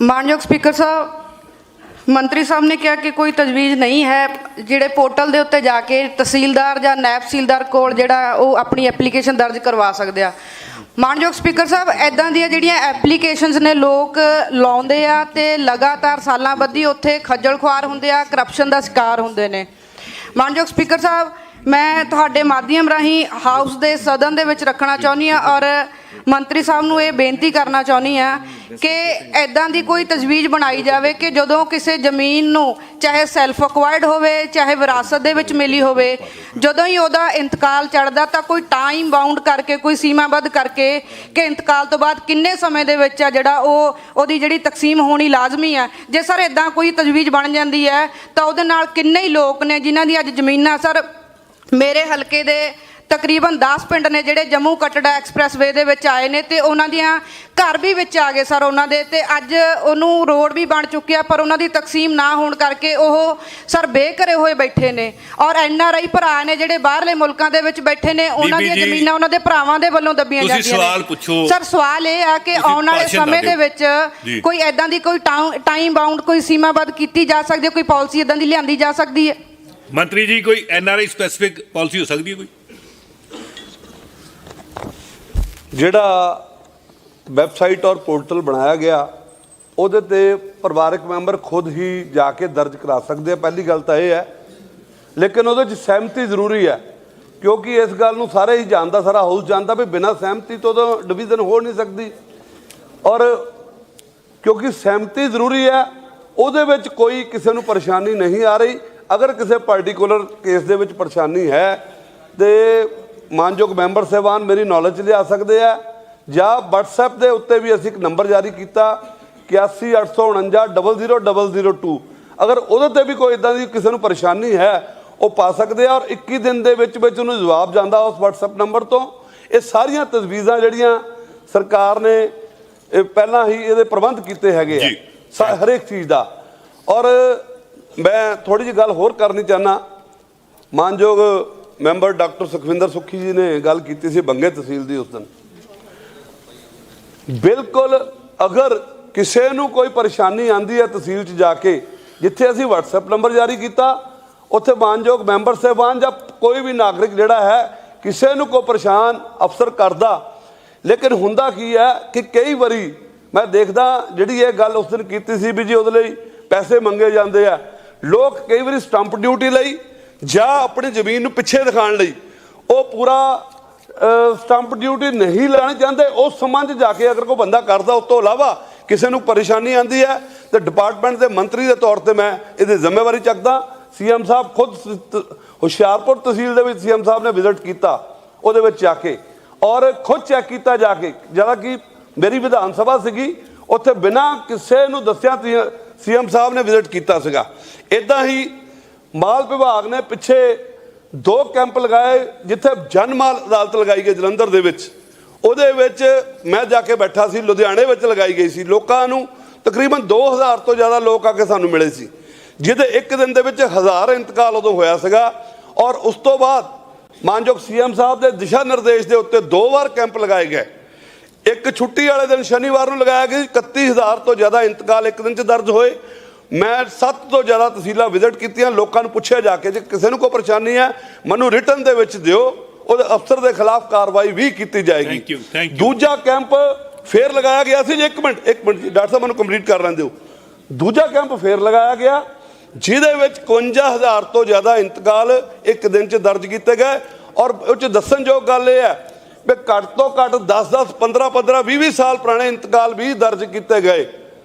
ਮਾਨਯੋਗ ਸਪੀਕਰ ਸਾਹਿਬ, ਮੰਤਰੀ ਸਾਹਿਬ ਨੇ ਕਿਹਾ ਕਿ ਕੋਈ ਤਜਵੀਜ਼ ਨਹੀਂ ਹੈ, ਜਿਹੜੇ ਪੋਰਟਲ ਦੇ ਉੱਤੇ ਜਾ ਕੇ ਤਹਿਸੀਲਦਾਰ ਜਾਂ ਨਾਇਬ ਤਹਿਸੀਲਦਾਰ ਕੋਲ ਜਿਹੜਾ ਉਹ ਆਪਣੀ ਐਪਲੀਕੇਸ਼ਨ ਦਰਜ ਕਰਵਾ ਸਕਦੇ ਆ। ਮਾਨਯੋਗ ਸਪੀਕਰ ਸਾਹਿਬ ਐਦਾਂ ਦੀਆਂ ਜਿਹੜੀਆਂ ਐਪਲੀਕੇਸ਼ਨਸ ਨੇ, ਲੋਕ ਲਾਉਂਦੇ ਆ ਤੇ ਲਗਾਤਾਰ ਸਾਲਾਂ ਬੱਧੀ ਉੱਥੇ ਖੱਜਲ ਖੁਆਰ ਹੁੰਦੇ ਆ ਕਰਪਸ਼ਨ ਦਾ ਸ਼ਿਕਾਰ ਹੁੰਦੇ ਨੇ। ਮਾਨਯੋਗ ਸਪੀਕਰ ਸਾਹਿਬ, ਮੈਂ ਤੁਹਾਡੇ ਮਾਧਿਅਮ ਰਾਹੀਂ ਹਾਊਸ ਦੇ ਸਦਨ ਦੇ ਵਿੱਚ ਰੱਖਣਾ ਚਾਹੁੰਦੀ ਆ ਔਰ ਮੰਤਰੀ ਸਾਹਿਬ ਨੂੰ ਇਹ ਬੇਨਤੀ ਕਰਨਾ ਚਾਹੁੰਦੀ ਆ ਕਿ ਐਦਾਂ ਦੀ ਕੋਈ ਤਜਵੀਜ਼ ਬਣਾਈ ਜਾਵੇ ਕਿ ਜਦੋਂ ਕਿਸੇ ਜ਼ਮੀਨ ਨੂੰ ਚਾਹੇ ਸੈਲਫ ਅਕਵਾਇਰਡ ਹੋਵੇ, ਚਾਹੇ ਵਿਰਾਸਤ ਦੇ ਵਿੱਚ ਮਿਲੀ ਹੋਵੇ, ਜਦੋਂ ਹੀ ਉਹਦਾ ਇੰਤਕਾਲ ਚੜਦਾ ਤਾਂ ਕੋਈ ਟਾਈਮ ਬਾਉਂਡ ਕਰਕੇ, ਕੋਈ ਸੀਮਾਬੱਧ ਕਰਕੇ ਕਿ ਇੰਤਕਾਲ ਤੋਂ ਬਾਅਦ ਕਿੰਨੇ ਸਮੇਂ ਦੇ ਵਿੱਚ ਆ ਜਿਹੜਾ ਉਹ, ਉਹਦੀ ਜਿਹੜੀ ਤਕਸੀਮ ਹੋਣੀ ਲਾਜ਼ਮੀ ਆ। ਜੇ ਸਰ ਇਦਾਂ ਕੋਈ ਤਜਵੀਜ਼ ਬਣ ਜਾਂਦੀ ਹੈ ਤਾਂ ਉਹਦੇ ਨਾਲ ਕਿੰਨੇ ਹੀ ਲੋਕ ਨੇ ਜਿਨ੍ਹਾਂ ਦੀ ਅੱਜ ਜ਼ਮੀਨਾਂ ਸਰ ਮੇਰੇ ਹਲਕੇ ਦੇ ਤਕਰੀਬਨ 10 ਪਿੰਡ ਨੇ ਜਿਹੜੇ ਜੰਮੂ ਕਟੜਾ ਐਕਸਪ੍ਰੈਸਵੇ ਦੇ ਵਿੱਚ ਆਏ ਨੇ ਤੇ ਉਹਨਾਂ ਦੀਆਂ ਘਰ ਵੀ ਵਿੱਚ ਆ ਗਏ ਸਰ ਉਹਨਾਂ ਦੇ ਤੇ ਅੱਜ ਉਹਨੂੰ ਰੋਡ ਵੀ ਬਣ ਚੁੱਕਿਆ ਪਰ ਉਹਨਾਂ ਦੀ ਤਕਸੀਮ ਨਾ ਹੋਣ ਕਰਕੇ ਉਹ ਸਰ ਬੇਘਰੇ ਹੋਏ ਬੈਠੇ ਨੇ ਔਰ ਐਨ ਆਰ ਆਈ ਭਰਾ ਨੇ ਜਿਹੜੇ ਬਾਹਰਲੇ ਮੁਲਕਾਂ ਦੇ ਵਿੱਚ ਬੈਠੇ ਨੇ ਉਹਨਾਂ ਦੀਆਂ ਜ਼ਮੀਨਾਂ ਉਹਨਾਂ ਦੇ ਭਰਾਵਾਂ ਦੇ ਵੱਲੋਂ ਦੱਬੀਆਂ ਤੁਸੀਂ ਜਾਂਦੀਆਂ ਨੇ ਸਵਾਲ ਪੁੱਛੋ। ਸਰ ਸਵਾਲ ਇਹ ਆ ਕਿ ਤੁਸੀਂ ਆਉਣ ਵਾਲੇ ਸਮੇਂ ਦੇ। ਵਿੱਚ। ਕੋਈ ਐਦਾਂ ਦੀ ਕੋਈ ਟਾਈਮ ਬਾਉਂਡ ਕੋਈ ਸੀਮਾਬੱਧ ਕੀਤੀ ਜਾ ਸਕਦੀ ਹੈ ਕੋਈ ਪਾਲਿਸੀ ਐਦਾਂ ਦੀ ਲਿਆਂਦੀ ਜਾ ਸਕਦੀ ਹੈ ਮੰਤਰੀ ਜੀ ਕੋਈ ਐਨਆਰਆਈ ਸਪੈਸੀਫਿਕ ਪਾਲਿਸੀ ਹੋ ਸਕਦੀ ਹੈ ਕੋਈ ਜਿਹੜਾ ਵੈਬਸਾਈਟ ਔਰ ਪੋਰਟਲ ਬਣਾਇਆ ਗਿਆ, ਉਹਦੇ ਤੇ ਪਰਿਵਾਰਕ ਮੈਂਬਰ ਖੁਦ ਹੀ ਜਾ ਕੇ ਦਰਜ ਕਰਾ ਸਕਦੇ ਆ। ਪਹਿਲੀ ਗੱਲ ਤਾਂ ਇਹ ਹੈ, ਲੇਕਿਨ ਉਹਦੇ 'ਚ ਸਹਿਮਤੀ ਜ਼ਰੂਰੀ ਹੈ, ਕਿਉਂਕਿ ਇਸ ਗੱਲ ਨੂੰ ਸਾਰੇ ਹੀ ਜਾਣਦਾ, ਸਾਰਾ ਹਾਊਸ ਜਾਣਦਾ ਵੀ ਬਿਨਾਂ ਸਹਿਮਤੀ ਤੋਂ ਤਾਂ ਡਿਵੀਜ਼ਨ ਹੋ ਨਹੀਂ ਸਕਦੀ। ਔਰ ਕਿਉਂਕਿ ਸਹਿਮਤੀ ਜ਼ਰੂਰੀ ਹੈ, ਉਹਦੇ ਵਿੱਚ ਕੋਈ ਕਿਸੇ ਨੂੰ ਪਰੇਸ਼ਾਨੀ ਨਹੀਂ ਆ ਰਹੀ। ਅਗਰ ਕਿਸੇ ਪਾਰਟਿਕੂਲਰ ਕੇਸ ਦੇ ਵਿੱਚ ਪਰੇਸ਼ਾਨੀ ਹੈ, ਤੇ ਮਾਨਯੋਗ ਮੈਂਬਰ ਸਾਹਿਬਾਨ ਮੇਰੀ ਨੌਲੇਜ ਲਿਆ ਸਕਦੇ ਆ। ਜਾਂ WhatsApp ਦੇ ਉੱਤੇ ਵੀ ਅਸੀਂ ਇੱਕ ਨੰਬਰ ਜਾਰੀ ਕੀਤਾ 8184900002 ਅਗਰ ਉਹਦੇ ਤੇ ਵੀ ਕੋਈ ਇਦਾਂ ਦੀ ਕਿਸੇ ਨੂੰ ਪਰੇਸ਼ਾਨੀ ਹੈ ਉਹ ਪਾ ਸਕਦੇ ਆ ਔਰ 21 ਦਿਨ ਦੇ ਵਿੱਚ ਵਿੱਚ ਉਹਨੂੰ ਜਵਾਬ ਜਾਂਦਾ ਉਸ WhatsApp ਨੰਬਰ ਤੋਂ। ਇਹ ਸਾਰੀਆਂ ਤਜਵੀਜ਼ਾਂ ਜਿਹੜੀਆਂ ਸਰਕਾਰ ਨੇ ਇਹ ਪਹਿਲਾਂ ਹੀ ਇਹਦੇ ਪ੍ਰਬੰਧ ਕੀਤੇ ਹੈਗੇ ਆ। ਹਰੇਕ ਚੀਜ਼ ਦਾ। ਔਰ ਮੈਂ ਥੋੜੀ ਜਿਹੀ ਗੱਲ ਹੋਰ ਕਰਨੀ ਚਾਹਨਾ ਮਾਨਯੋਗ ਮੈਂਬਰ ਡਾਕਟਰ ਸੁਖਵਿੰਦਰ ਸੁੱਖੀ ਜੀ ਨੇ ਗੱਲ ਕੀਤੀ ਸੀ ਬੰਗੇ ਤਹਿਸੀਲ ਦੀ ਉਸ ਦਿਨ। ਬਿਲਕੁਲ ਅਗਰ ਕਿਸੇ ਨੂੰ ਕੋਈ ਪਰੇਸ਼ਾਨੀ ਆਂਦੀ ਹੈ ਤਹਿਸੀਲ 'ਚ ਜਾ ਕੇ, ਜਿੱਥੇ ਅਸੀਂ WhatsApp ਨੰਬਰ ਜਾਰੀ ਕੀਤਾ, ਉੱਥੇ ਮਾਨਯੋਗ ਮੈਂਬਰ ਸਾਹਿਬਾਨ ਜਾਂ ਕੋਈ ਵੀ ਨਾਗਰਿਕ ਜਿਹੜਾ ਹੈ, ਕਿਸੇ ਨੂੰ ਕੋਈ ਪਰੇਸ਼ਾਨ ਅਫਸਰ ਕਰਦਾ। ਲੇਕਿਨ ਹੁੰਦਾ ਕੀ ਹੈ ਕਿ ਕਈ ਵਾਰੀ ਮੈਂ ਦੇਖਦਾ ਜਿਹੜੀ ਇਹ ਗੱਲ ਉਸ ਦਿਨ ਕੀਤੀ ਸੀ ਵੀ ਜੀ ਉਹਦੇ ਲਈ ਪੈਸੇ ਮੰਗੇ ਜਾਂਦੇ ਆ। ਲੋਕ ਕਈ ਵਾਰੀ ਸਟੰਪ ਡਿਊਟੀ ਲਈ ਜਾਂ ਆਪਣੀ ਜ਼ਮੀਨ ਨੂੰ ਪਿੱਛੇ ਦਿਖਾਉਣ ਲਈ। ਉਹ ਪੂਰਾ ਸਟੰਪ ਡਿਊਟੀ ਨਹੀਂ ਲੈਣੀ ਚਾਹੁੰਦੇ ਉਸ ਸੰਬੰਧ ਜਾ ਕੇ ਅਗਰ ਕੋਈ ਬੰਦਾ ਕਰਦਾ ਉਸ ਤੋਂ ਇਲਾਵਾ ਕਿਸੇ ਨੂੰ ਪਰੇਸ਼ਾਨੀ ਆਂਦੀ ਹੈ, ਤੇ ਡਿਪਾਰਟਮੈਂਟ ਦੇ ਮੰਤਰੀ ਦੇ ਤੌਰ ਤੇ ਮੈਂ ਇਹਦੀ ਜ਼ਿੰਮੇਵਾਰੀ ਚੱਕਦਾ। ਸੀਐਮ ਸਾਹਿਬ ਖੁਦ ਹੁਸ਼ਿਆਰਪੁਰ ਤਹਿਸੀਲ ਦੇ ਵਿੱਚ ਸੀਐਮ ਸਾਹਿਬ ਨੇ ਵਿਜ਼ਿਟ ਕੀਤਾ, ਉਹਦੇ ਵਿੱਚ ਜਾ ਕੇ। ਔਰ ਖੁਦ ਚੈੱਕ ਕੀਤਾ ਜਾ ਕੇ ਜਿਹੜਾ ਕਿ ਮੇਰੀ ਵਿਧਾਨ ਸਭਾ ਸੀਗੀ, ਉੱਥੇ ਬਿਨਾਂ ਕਿਸੇ ਨੂੰ ਦੱਸਿਆ ਸੀਐਮ ਸਾਹਿਬ ਨੇ ਵਿਜ਼ਿਟ ਕੀਤਾ ਸੀਗਾ। ਇਦਾਂ ਹੀ ਮਾਲ ਵਿਭਾਗ ਨੇ ਪਿੱਛੇ ਦੋ ਕੈਂਪ ਲਗਾਏ ਜਿੱਥੇ ਜਨਮਾਲ ਅਦਾਲਤ ਲਗਾਈ ਗਈ ਜਲੰਧਰ ਦੇ ਵਿੱਚ। ਉਹਦੇ ਵਿੱਚ ਮੈਂ ਜਾ ਕੇ ਬੈਠਾ ਸੀ, ਲੁਧਿਆਣੇ ਵਿੱਚ ਲਗਾਈ ਗਈ ਸੀ। ਲੋਕਾਂ ਨੂੰ ਤਕਰੀਬਨ 2000 ਤੋਂ ਜ਼ਿਆਦਾ ਲੋਕ ਆ ਕੇ ਸਾਨੂੰ ਮਿਲੇ ਸੀ, ਜਿਹਦੇ ਇੱਕ ਦਿਨ ਦੇ ਵਿੱਚ ਹਜ਼ਾਰ ਇੰਤਕਾਲ ਉਦੋਂ ਹੋਇਆ ਸੀਗਾ ਔਰ ਉਸ ਤੋਂ ਬਾਅਦ ਮਾਨਯੋਗ ਸੀਐਮ ਸਾਹਿਬ ਦੇ ਦਿਸ਼ਾ ਨਿਰਦੇਸ਼ ਦੇ ਉੱਤੇ ਦੋ ਵਾਰ ਕੈਂਪ ਲਗਾਏ ਗਏ। ਇੱਕ ਛੁੱਟੀ ਵਾਲੇ ਦਿਨ ਸ਼ਨੀਵਾਰ ਨੂੰ ਲਗਾਇਆ ਗਿਆ ਸੀ। 31000 ਤੋਂ ਜ਼ਿਆਦਾ ਇੰਤਕਾਲ ਇੱਕ ਦਿਨ 'ਚ ਦਰਜ ਹੋਏ। ਮੈਂ 7 ਤੋਂ ਜ਼ਿਆਦਾ ਤਹਿਸੀਲਾਂ ਵਿਜ਼ਿਟ ਕੀਤੀਆਂ ਲੋਕਾਂ ਨੂੰ ਪੁੱਛਿਆ ਜਾ ਕੇ ਜੇ ਕਿਸੇ ਨੂੰ ਕੋਈ ਪਰੇਸ਼ਾਨੀ ਹੈ ਮੈਨੂੰ ਰਿਟਰਨ ਦੇ ਵਿੱਚ ਦਿਓ ਉਹਦੇ ਅਫਸਰ ਦੇ ਖਿਲਾਫ ਕਾਰਵਾਈ ਵੀ ਕੀਤੀ ਜਾਏਗੀ. ਦੂਜਾ ਕੈਂਪ ਫੇਰ ਲਗਾਇਆ ਗਿਆ ਸੀ ਜੀ ਇੱਕ ਮਿੰਟ ਇੱਕ ਮਿੰਟ ਜੀ ਡਾਕਟਰ ਸਾਹਿਬ ਮੈਨੂੰ ਕੰਪਲੀਟ ਕਰ ਲੈਣ ਦਿਓ। ਦੂਜਾ ਕੈਂਪ ਫੇਰ ਲਗਾਇਆ ਗਿਆ ਜਿਹਦੇ ਵਿੱਚ 51000 ਤੋਂ ਜ਼ਿਆਦਾ ਇੰਤਕਾਲ ਇੱਕ ਦਿਨ 'ਚ ਦਰਜ ਕੀਤੇ ਗਏ। ਔਰ ਉਹ 'ਚ ਦੱਸਣਯੋਗ ਗੱਲ ਇਹ ਹੈ ਵੀ ਘੱਟ ਤੋਂ ਘੱਟ 10 10 15 15 20 20 ਸਾਲ ਪੁਰਾਣੇ ਇੰਤਕਾਲ ਵੀ ਦਰਜ ਕੀਤੇ ਗਏ।